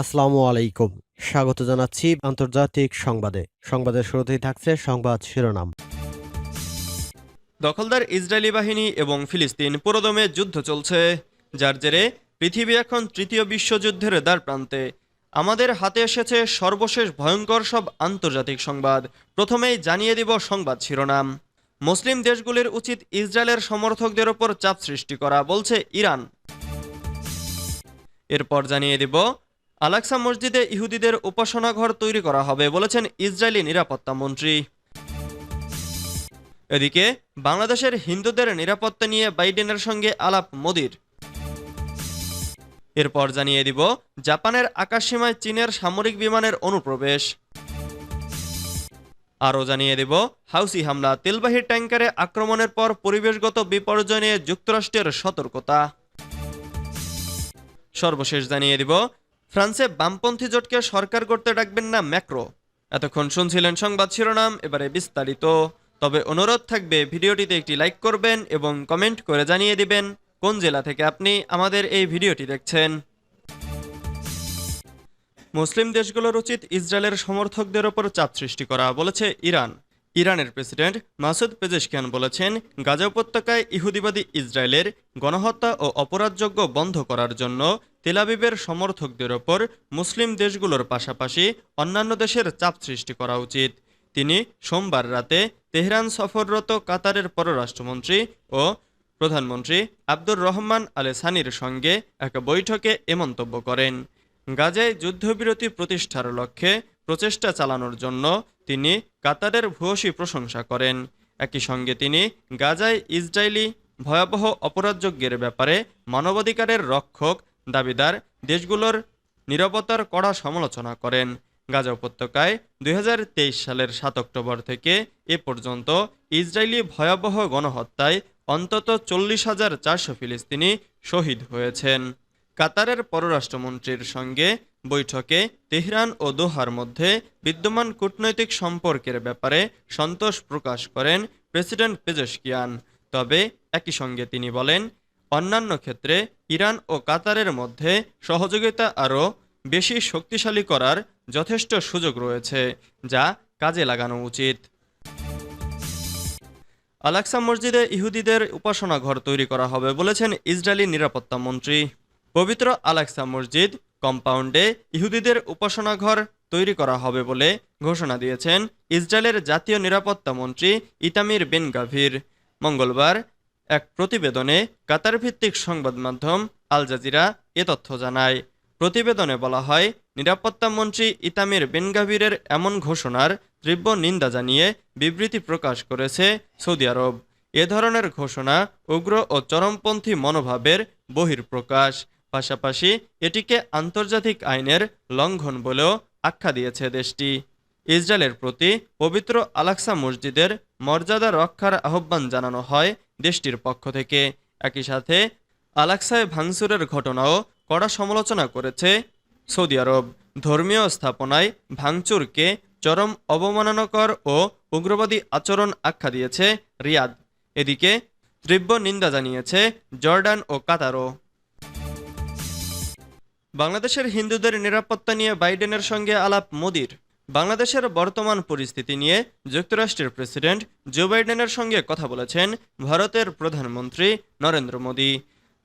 আসসালামু আলাইকুম। স্বাগত জানাচ্ছি আন্তর্জাতিক সংবাদে। সংবাদের শুরুতেই থাকছে সংবাদ শিরোনাম। দখলদার ইসরায়েলি বাহিনী এবং ফিলিস্তিন পুরোদমে যুদ্ধ চলছে। যার জেরে পৃথিবী এখন তৃতীয় বিশ্বযুদ্ধের দ্বার প্রান্তে আমাদের হাতে এসেছে সর্বশেষ ভয়ঙ্কর সব আন্তর্জাতিক সংবাদ। প্রথমেই জানিয়ে দিব সংবাদ শিরোনাম। মুসলিম দেশগুলির উচিত ইসরায়েলের সমর্থকদের ওপর চাপ সৃষ্টি করা, বলছে ইরান। এরপর জানিয়ে দিব আলাক্সা মসজিদে ইহুদিদের উপাসনা ঘর তৈরি করা হবে বলেছেন ইসরায়েলি নিরাপত্তা মন্ত্রী। এদিকে, বাংলাদেশের হিন্দুদের নিরাপত্তা নিয়ে বাইডেনের সঙ্গে আলাপ মোদির। এরপর জানিয়ে দিব, জাপানের আকাশসীমায় চীনের সামরিক বিমানের অনুপ্রবেশ। আরও জানিয়ে দিব, হাউসি হামলা, তেলবাহী ট্যাঙ্কারে আক্রমণের পর পরিবেশগত বিপর্যয় নিয়ে যুক্তরাষ্ট্রের সতর্কতা। সর্বশেষ জানিয়ে দিব ফ্রান্সে বামপন্থী জোটকে সরকার করতে ডাকবেন না ম্যাক্রো। এতক্ষণ শুনছিলেন সংবাদ শিরোনাম, এবারে বিস্তারিত। তবে অনুরোধ থাকবে, ভিডিওটিতে একটি লাইক করবেন এবং কমেন্ট করে জানিয়ে দিবেন কোন জেলা থেকে আপনি আমাদের এই ভিডিওটি দেখছেন। মুসলিম দেশগুলোর উচিত ইসরায়েলের সমর্থকদের ওপর চাপ সৃষ্টি করা বলেছে ইরান। ইরানের প্রেসিডেন্ট মাসুদ পেজেশকিয়ান বলেছেন, গাজা উপত্যকায় ইহুদিবাদী ইসরায়েলের গণহত্যা ও অপরাধযোগ্য বন্ধ করার জন্য তেলাবিবের সমর্থকদের ওপর মুসলিম দেশগুলোর পাশাপাশি অন্যান্য দেশের চাপ সৃষ্টি করা উচিত। তিনি সোমবার রাতে তেহরান সফররত কাতারের পররাষ্ট্রমন্ত্রী ও প্রধানমন্ত্রী আব্দুর রহমান আলে সানির সঙ্গে এক বৈঠকে এ মন্তব্য করেন। গাজায় যুদ্ধবিরতি প্রতিষ্ঠার লক্ষ্যে প্রচেষ্টা চালানোর জন্য তিনি কাতারের ভূয়সী প্রশংসা করেন। একই সঙ্গে তিনি গাজায় ইসরায়েলি ভয়াবহ অপরাধযজ্ঞের ব্যাপারে মানবাধিকারের রক্ষক দাবিদার দেশগুলোর নিরাপত্তার কড়া সমালোচনা করেন। গাজা উপত্যকায় দুই হাজার তেইশ সালের সাত অক্টোবর থেকে এ পর্যন্ত ইসরায়েলি ভয়াবহ গণহত্যায় অন্তত চল্লিশ হাজার চারশো ফিলিস্তিনি শহীদ হয়েছেন। কাতারের পররাষ্ট্রমন্ত্রীর সঙ্গে বৈঠকে তেহরান ও দোহার মধ্যে বিদ্যমান কূটনৈতিক সম্পর্কের ব্যাপারে সন্তোষ প্রকাশ করেন প্রেসিডেন্ট পেজেশকিয়ান। তবে একই সঙ্গে তিনি বলেন অন্যান্য ক্ষেত্রে ইরান ও কাতারের মধ্যে সহযোগিতা আরও বেশি শক্তিশালী করার যথেষ্ট সুযোগ রয়েছে, যা কাজে লাগানো উচিত। আলাক্সা মসজিদে ইহুদিদের উপাসনা ঘর তৈরি করা হবে বলেছেন ইসরায়েলি নিরাপত্তা মন্ত্রী। পবিত্র আলাক্সা মসজিদ কম্পাউন্ডে ইহুদিদের উপাসনা ঘর তৈরি করা হবে বলে ঘোষণা দিয়েছেন ইসরায়েলের জাতীয় নিরাপত্তা মন্ত্রী ইতামির বিন গাভির। মঙ্গলবার এক প্রতিবেদনে কাতার ভিত্তিক সংবাদ মাধ্যম আল জাজিরা এ তথ্য জানায়। প্রতিবেদনে বলা হয়, নিরাপত্তা মন্ত্রী ইতামির বেনগাভিরের এমন ঘোষণার তীব্র নিন্দা জানিয়ে বিবৃতি প্রকাশ করেছে সৌদি আরব। এ ধরনের ঘোষণা উগ্র ও চরমপন্থী মনোভাবের বহির্প্রকাশ পাশাপাশি এটিকে আন্তর্জাতিক আইনের লঙ্ঘন বলেও আখ্যা দিয়েছে দেশটি। ইসরায়েলের প্রতি পবিত্র আলাক্সা মসজিদের মর্যাদা রক্ষার আহ্বান জানানো হয় দেশটির পক্ষ থেকে। একই সাথে আলাক্সায় ভাঙচুরের ঘটনাও কড়া সমালোচনা করেছে সৌদি আরব। ধর্মীয় স্থাপনায় ভাঙচুরকে চরম অবমাননাকর ও উগ্রবাদী আচরণ আখ্যা দিয়েছে রিয়াদ। এদিকে তীব্র নিন্দা জানিয়েছে জর্ডান ও কাতারও। বাংলাদেশের হিন্দুদের নিরাপত্তা নিয়ে বাইডেনের সঙ্গে আলাপ মোদির। বাংলাদেশের বর্তমান পরিস্থিতি নিয়ে যুক্তরাষ্ট্রের প্রেসিডেন্ট জো বাইডেনের সঙ্গে কথা বলেছেন ভারতের প্রধানমন্ত্রী নরেন্দ্র মোদী।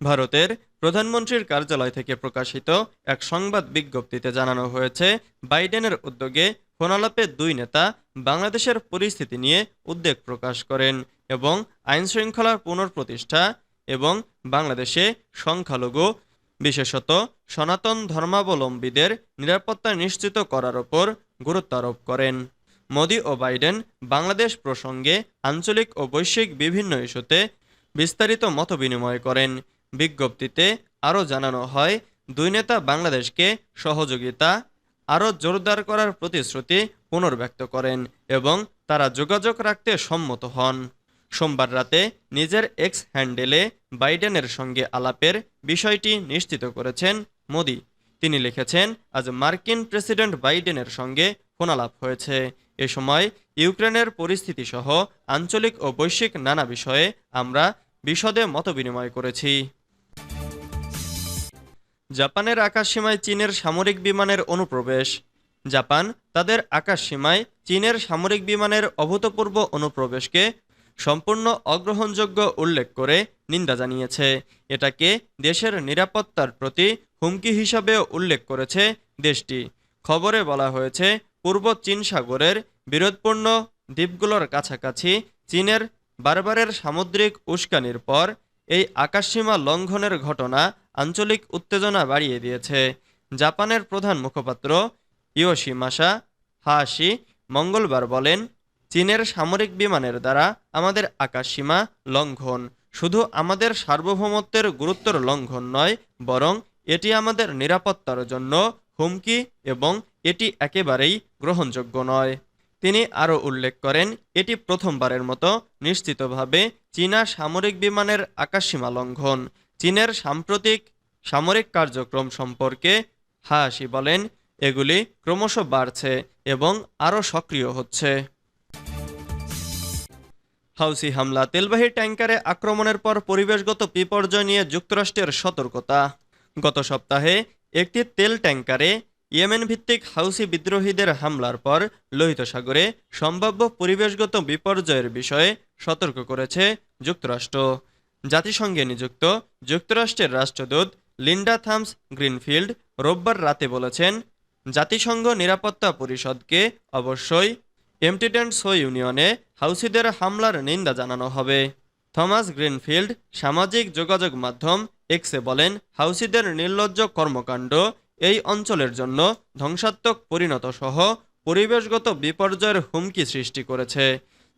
ভারতের প্রধানমন্ত্রীর কার্যালয় থেকে প্রকাশিত এক সংবাদ বিজ্ঞপ্তিতে জানানো হয়েছে, বাইডেনের উদ্যোগে ফোনালাপে দুই নেতা বাংলাদেশের পরিস্থিতি নিয়ে উদ্বেগ প্রকাশ করেন এবং আইন শৃঙ্খলার পুনঃপ্রতিষ্ঠা এবং বাংলাদেশে সংখ্যালঘু, বিশেষত সনাতন ধর্মাবলম্বীদের নিরাপত্তা নিশ্চিত করার ওপর গুরুত্ব আরোপ করেন। মোদি ও বাইডেন বাংলাদেশ প্রসঙ্গে আঞ্চলিক ও বৈশ্বিক বিভিন্ন ইস্যুতে বিস্তারিত মতবিনিময় করেন। বিজ্ঞপ্তিতে আরও জানানো হয়, দুই নেতা বাংলাদেশকে সহযোগিতা, আরও জোরদার করার প্রতিশ্রুতি পুনর্ব্যক্ত করেন এবং তারা যোগাযোগ রাখতে সম্মত হন। সোমবার রাতে নিজের এক্স হ্যান্ডেলে বাইডেনের সঙ্গে আলাপের বিষয়টি নিশ্চিত করেছেন মোদি। তিনি লিখেছেন, আজ মার্কিন প্রেসিডেন্ট বাইডেনের সঙ্গে ফোনালাপ হয়েছে। এ সময় ইউক্রেনের পরিস্থিতি সহ আঞ্চলিক ও বৈশ্বিক নানা বিষয়ে আমরা বিশদে মতবিনিময় করেছি। জাপানের আকাশসীমায় চীনের সামরিক বিমানের অনুপ্রবেশ। জাপান তাদের আকাশসীমায় চীনের সামরিক বিমানের অভূতপূর্ব অনুপ্রবেশকে সম্পূর্ণ অগ্রহণযোগ্য উল্লেখ করে নিন্দা জানিয়েছে। এটাকে দেশের নিরাপত্তার প্রতি হুমকি হিসাবেও উল্লেখ করেছে দেশটি। খবরে বলা হয়েছে, পূর্ব চীন সাগরের বিরোধপূর্ণ দ্বীপগুলোর কাছাকাছি চীনের বারবারের সামুদ্রিক উস্কানির পর এই আকাশসীমা লঙ্ঘনের ঘটনা আঞ্চলিক উত্তেজনা বাড়িয়ে দিয়েছে। জাপানের প্রধান মুখপাত্র ইয়োশিমাসা হাসি মঙ্গলবার বলেন চীনের সামরিক বিমানের দ্বারা আমাদের আকাশসীমা লঙ্ঘন। শুধু আমাদের সার্বভৌমত্বের গুরুত্বর লঙ্ঘন নয়, বরং এটি আমাদের নিরাপত্তার জন্য হুমকি এবং এটি একেবারেই গ্রহণযোগ্য নয়। তিনি আরও উল্লেখ করেন, এটি প্রথমবারের মতো নিশ্চিতভাবে চীনা সামরিক বিমানের আকাশসীমা লঙ্ঘন। চীনের সাম্প্রতিক সামরিক কার্যক্রম সম্পর্কে হাসি বলেন, এগুলি ক্রমশ বাড়ছে এবং আরও সক্রিয় হচ্ছে। হাউসি হামলা, তেলবাহী ট্যাঙ্কারে আক্রমণের পর পরিবেশগত বিপর্যয় নিয়ে যুক্তরাষ্ট্রের সতর্কতা। গত সপ্তাহে একটি তেল ট্যাঙ্কারে ইয়েমেন ভিত্তিক হাউসি বিদ্রোহীদের হামলার পর লোহিত সাগরে সম্ভাব্য পরিবেশগত বিপর্যয়ের বিষয়ে সতর্ক করেছে যুক্তরাষ্ট্র। জাতিসংঘে নিযুক্ত যুক্তরাষ্ট্রের রাষ্ট্রদূত লিন্ডা থামস গ্রিনফিল্ড রোববার রাতে বলেছেন, জাতিসংঘ নিরাপত্তা পরিষদকে অবশ্যই এমটিটেন্ট সো ইউনিয়নে হাউসিদের হামলার নিন্দা জানানো হবে। থমাস গ্রিনফিল্ড সামাজিক যোগাযোগ মাধ্যম এক্সে বলেন, হাউসিদের নির্লজ্জ কর্মকাণ্ড এই অঞ্চলের জন্য ধ্বংসাত্মক পরিণত সহ পরিবেশগত বিপর্যয়ের হুমকি সৃষ্টি করেছে।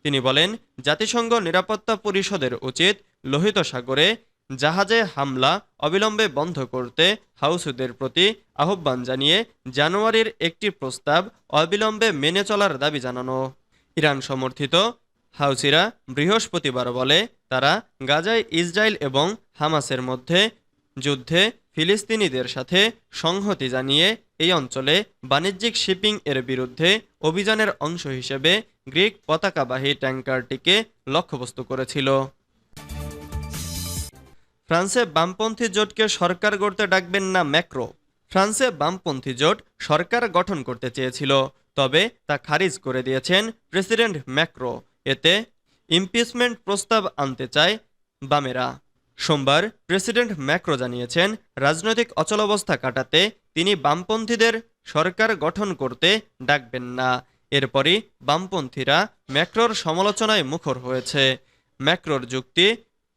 তিনি বলেন, জাতিসংঘ নিরাপত্তা পরিষদের উচিত লোহিত সাগরে জাহাজে হামলা অবিলম্বে বন্ধ করতে হাউসুদের প্রতি আহ্বান জানিয়ে জানুয়ারির একটি প্রস্তাব অবিলম্বে মেনে চলার দাবি জানানো। ইরান সমর্থিত হাউসিরা বৃহস্পতিবার বলে তারা গাজায় ইসরায়েল এবং হামাসের মধ্যে যুদ্ধে ফিলিস্তিনিদের সাথে সংহতি জানিয়ে এই অঞ্চলে বাণিজ্যিক শিপিং এর বিরুদ্ধে অভিযানের অংশ হিসেবে গ্রিক পতাকাবাহী ট্যাঙ্কারটিকে লক্ষ্যবস্তু করেছিল। ফ্রান্সে বামপন্থী জোটকে সরকার গড়তে ডাকবেন না ম্যাক্রো। ফ্রান্সে বামপন্থী জোট সরকার গঠন করতে চেয়েছিল, তবে তা খারিজ করে দিয়েছেন প্রেসিডেন্ট ম্যাক্রো। এতে ইমপিচমেন্ট প্রস্তাব আনতে চায় বামেরা। সোমবার প্রেসিডেন্ট ম্যাক্রো জানিয়েছেন, রাজনৈতিক অচলাবস্থা কাটাতে তিনি বামপন্থীদের সরকার গঠন করতে ডাকবেন না। এরপরই বামপন্থীরা ম্যাক্রোর সমালোচনায় মুখর হয়েছে। ম্যাক্রোর যুক্তি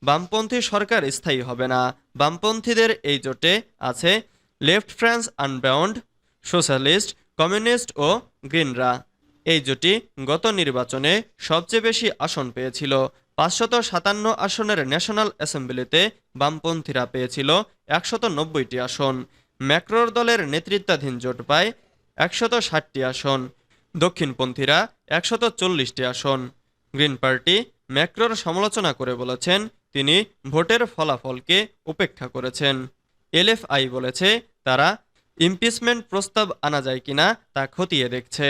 বামপন্থী সরকার স্থায়ী হবে না। বামপন্থীদের এই জোটে আছে left France unbound, socialist, communist ও গ্রিনরা। এই জোটি গত নির্বাচনে সবচেয়ে বেশি আসন পেয়েছিল। পাঁচশত সাতান্ন আসনের ন্যাশনাল অ্যাসেম্বলিতে বামপন্থীরা পেয়েছিল একশত নব্বইটি আসন। ম্যাক্রোর দলের নেতৃত্বাধীন জোট পায় একশত ষাটটি আসন। দক্ষিণপন্থীরা একশত চল্লিশটি আসন। গ্রিন পার্টি ম্যাক্রোর সমালোচনা করে বলেছেন তিনি ভোটের ফলাফলকে উপেক্ষা করেছেন। এলএফআই বলেছে, তারা ইমপিচমেন্ট প্রস্তাব আনা যায় কিনা তা খতিয়ে দেখছে।